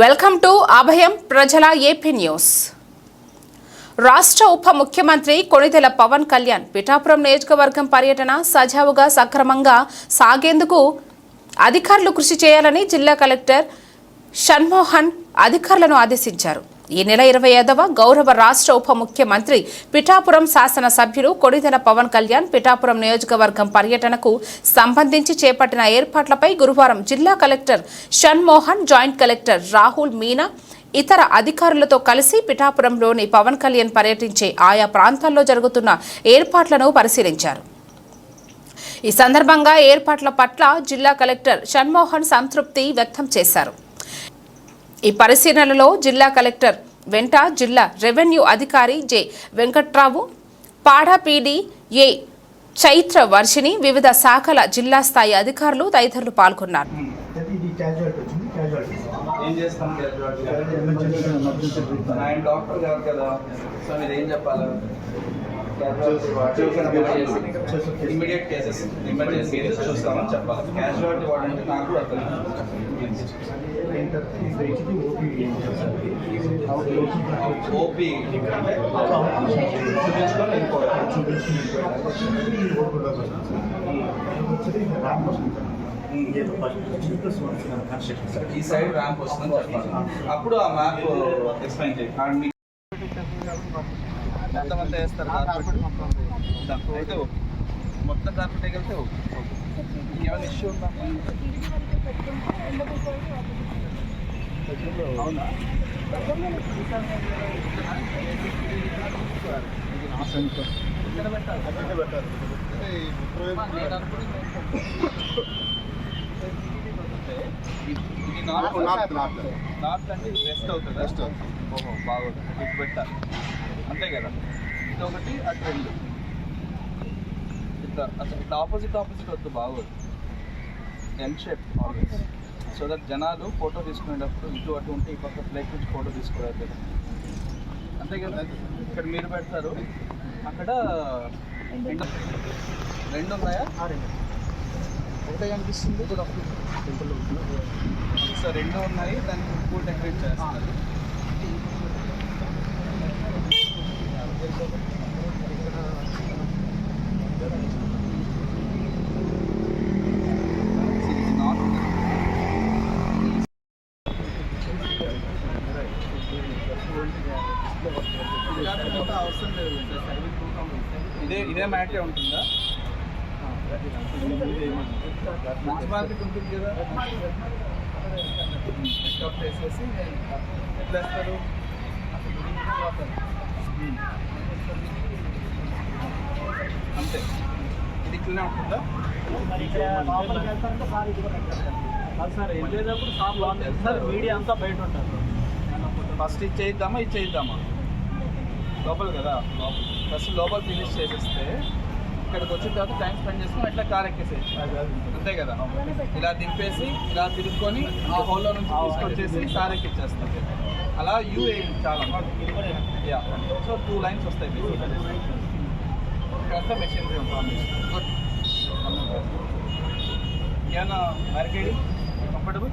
Welcome to అభయం ప్రజల AP news. రాష్ట్ర ఉప ముఖ్యమంత్రి కొణిదెల పవన్ కళ్యాణ్ పిఠాపురం నియోజకవర్గం పర్యటన సజావుగా సక్రమంగా సాగేందుకు అధికారులు కృషి చేయాలని జిల్లా కలెక్టర్ షణ్మోహన్ అధికారులను ఆదేశించారు. ఈ నెల ఇరవై ఐదవ గౌరవ రాష్ట్ర ఉప ముఖ్యమంత్రి పిఠాపురం శాసనసభ్యులు కొడిదెల పవన్ కళ్యాణ్ పిఠాపురం నియోజకవర్గం పర్యటనకు సంబంధించి చేపట్టిన ఏర్పాట్లపై గురువారం జిల్లా collector Shanmohan joint collector Rahul Meena ఇతర అధికారులతో కలిసి పిఠాపురంలోని పవన్ కళ్యాణ్ పర్యటించే ఆయా ప్రాంతాల్లో జరుగుతున్న ఏర్పాట్లను పరిశీలించారు. ఈ సందర్భంగా ఏర్పాట్ల పట్ల జిల్లా కలెక్టర్ షణ్మోహన్ సంతృప్తి వ్యక్తం చేశారు. ఈ పరిశీలనలో జిల్లా కలెక్టర్ వెంట జిల్లా రెవెన్యూ అధికారి జె. వెంకట్రావు పాడాపీడి ఏ. చైత్ర వర్షిని వివిధ శాఖల జిల్లా స్థాయి అధికారులు తదితరులు పాల్గొన్నారు. ఇది క్యాజువాలిటీ వచ్చింది క్యాజువాలిటీ ఏం చేస్తాం ఎమర్జెన్సీ ఎమర్జెన్సీ ట్రీట్మెంట్ ఆయన డాక్టర్ కాదు కదా సో మీరు ఏం చెప్పాలి ఇమీడియట్ కేసెస్ ఎమర్జెన్సీ కేసెస్ చూస్తామని చెప్పాలి క్యాజువాలిటీ వార్డ్ అంటే నాకు కూడా అర్థం కాదు. అయిన తర్వాత ఇది ఇచ్చింది ఓపీ ఏం ఈ ర్యాంప్ వస్తుంది సైడ్ ర్యాంప్ వస్తుందని చెప్పాలి అప్పుడు ఆ మ్యాప్ ఎక్స్ప్లెయిన్ చేయండి ఆడ వేస్తారు అయితే ఓకే మొత్తం కార్పెట్ వెళ్తే ఓకే ఏమైనా ఇష్యూ ఉందా అవునా పెట్టాలి నార్త్ నార్త్ నార్త్ నార్త్ అంటే ఇది వెస్ట్ అవుతుంది? ఓహో బాగుంది. ఇటు పెట్టాలి అంతే కదా? ఇది ఒకటి అటు రెండు. ఇట్లా అసలు ఇట్లా ఆపోజిట్ ఆపోజిట్ వద్దు బాగోదు. L shape always so that జనాలు ఫోటో తీసుకునేటప్పుడు ఇటు అటు ఉంటే ఈ పక్క ఫ్లైట్ నుంచి ఫోటో తీసుకోవాలి కదా. అంతే కదా? ఇక్కడ మీరు పెడతారు. అక్కడ రెండు- రెండు ఉన్నాయా? ఒకటే కనిపిస్తుంది. కూడా టెంపుల్ సో రెండు ఉన్నాయి దానికి పూల్ డెకరేట్ నాట్ అవసరం లేదు ఇదే ఇదే మ్యాటే ఉంటుందా? మార్కెట్ ఉంటుంది కదా. ఎట్లా వేస్తారు. అంతే. ఇది ఇట్లనే ఉంటుందా? సార్ వెళ్ళేటప్పుడు లాంగ్ సార్ మీడియా అంతా బయట ఉంటారు. ఫస్ట్ ఇది చేద్దామా? ఇది లోపల కదా. లోపల. ఫస్ట్ లోపల ఫినిష్ చేసేస్తే ఇక్కడికి వచ్చిన తర్వాత టైం స్పెండ్ చేసుకుని అట్లా కార్ ఎక్కేసేయచ్చు అంతే కదా? ఇలా దింపేసి ఇలా తిరుక్కొని ఆ హోల్లో నుంచి తీసుకొచ్చేసి కార్ ఎక్కిచ్చేస్తాం. అలా యూఏ చాలా యా సో టూ లైన్స్ వస్తాయి బేసిక్ ఇక్కడంతా మెషినరీ ఉంటుంది గుడ్ ఏమన్నా comfortable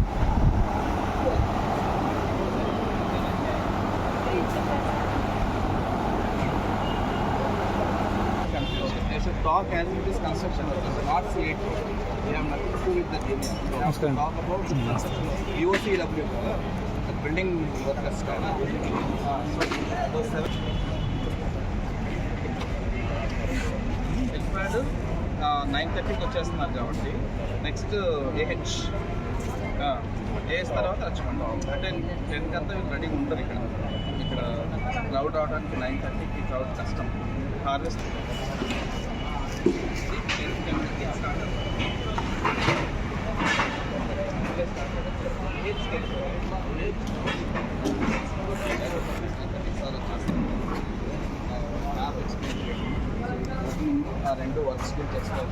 talk as it is construction not CAT. They have nothing to do with the union. They have to talk about the construction. EOCW, uh, the building workers. Uh, so those seven. ఎల్ఫాడ్ nine థర్టీకి వచ్చేస్తున్నారు కాబట్టి next AH as తర్వాత లక్ష్మణ్ అంటే టెన్కి అంతా వీళ్ళు రెడీగా ఉంటారు ఇక్కడ ఇక్కడ క్రౌడ్ రావడానికి నైన్ థర్టీకి క్రౌడ్ కష్టం హార్వెస్ట్ రెండు వర్క్స్ గురించి ఎక్స్ప్లెయిన్